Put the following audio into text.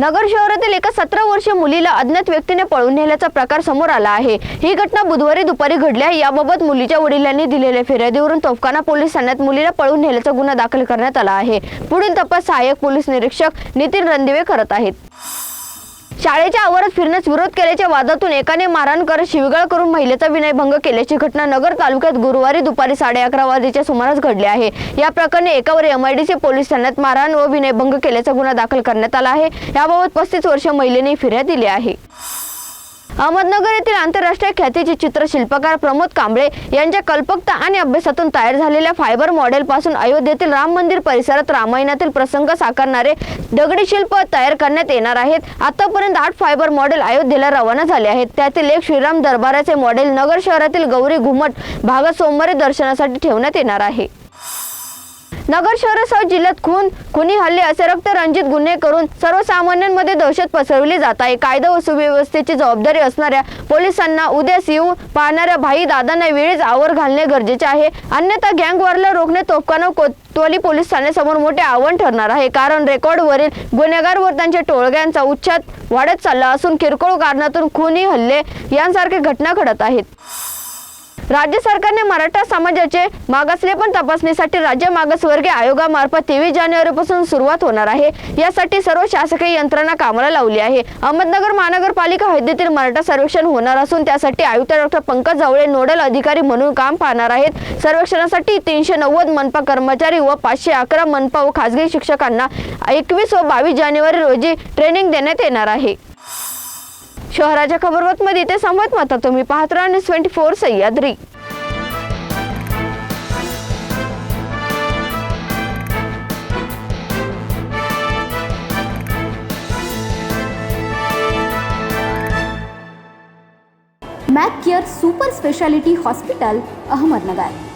नगर शहरातील एका सतरा वर्षीय मुलीला अज्ञात व्यक्तीने पळून नेल्याचा प्रकार समोर आला आहे. ही घटना बुधवारी दुपारी घडली आहे. याबाबत मुलीच्या वडिलांनी दिलेल्या फिर्यादीवरून तोफखाना पोलीस ठाण्यात मुलीला पळून नेल्याचा गुन्हा दाखल करण्यात आला आहे. पुढील तपास सहाय्यक पोलीस निरीक्षक नितीन रणदिवे करत आहेत. शाळेच्या आवारात फिरण्यास विरोध केल्याच्या वादातून एकाने मारहाण करत शिवीगाळ करून महिलेचा विनयभंग केल्याची घटना नगर तालुक्यात गुरुवारी दुपारी साडे अकरा वाजेच्या सुमारास घडली आहे. या प्रकरणी एकावर एमआयडीसी पोलीस ठाण्यात मारहाण व विनयभंग केल्याचा गुन्हा दाखल करण्यात आला आहे. याबाबत पस्तीस वर्ष महिलेने फिर्याद दिली आहे. अहमदनगर येथील आंतरराष्ट्रीय ख्यातीचे चित्रशिल्पकार प्रमोद कांबळे यांच्या कल्पकता आणि अभ्यासातून तयार झालेल्या फायबर मॉडेल पासून अयोध्येतील राम मंदिर परिसरात रामायणातील प्रसंग साकारणारे दगडी शिल्प तयार करण्यात येणार आहेत. आतापर्यंत आठ फायबर मॉडेल अयोध्येला रवाना झाले आहेत. त्यातील एक श्रीराम दरबाराचे मॉडेल नगर शहरातील गौरी घुमट भागात सोमवारी दर्शनासाठी ठेवण्यात येणार आहे. नगर शहरासह जिल्ह्यात खून खुनी हल्ले असे रक्तरंजित गुन्हे करून सर्वसामान्यांमध्ये दहशत पसरवली जात आहे. कायदा व सुव्यवस्थेची जबाबदारी असणाऱ्या पोलिसांना उद्यास येऊ पाहणाऱ्या भाई दादांना वेळीच आवर घालणे गरजेचे आहे. अन्यथा गँग वॉरला रोखणे तोफखाना कोतवाली पोलीस ठाण्यासमोर मोठे आव्हान ठरणार आहे. कारण रेकॉर्डवरील गुन्हेगार व त्यांच्या टोळग्यांचा उच्छाद वाढत चालला असून किरकोळ कारणातून खुनी हल्ले यांसारखे घटना घडत आहेत. राज्य सरकारने मराठा समाजाचे मागासलेपण तपासणीसाठी राज्य मागासवर्गीय आयोगामार्फत तेवीस जानेवारीपासून सुरुवात होणार आहे. यासाठी सर्व शासकीय यंत्रणा कामाला लावली आहे. अहमदनगर महानगरपालिका हद्दीतील मराठा सर्वेक्षण होणार असून त्यासाठी आयुक्त डॉक्टर पंकज जावळे नोडल अधिकारी म्हणून काम पाहणार आहेत. सर्वेक्षणासाठी तीनशे नव्वद मनपा कर्मचारी व पाचशे अकरा मनपा व खासगी शिक्षकांना एकवीस व बावीस जानेवारी रोजी ट्रेनिंग देण्यात येणार आहे. शहराच्या खबरबातमध्ये ते संवाद माता तुम्ही पाहत राहा news twenty four Sahyadri. Mac care super speciality hospital Ahmednagar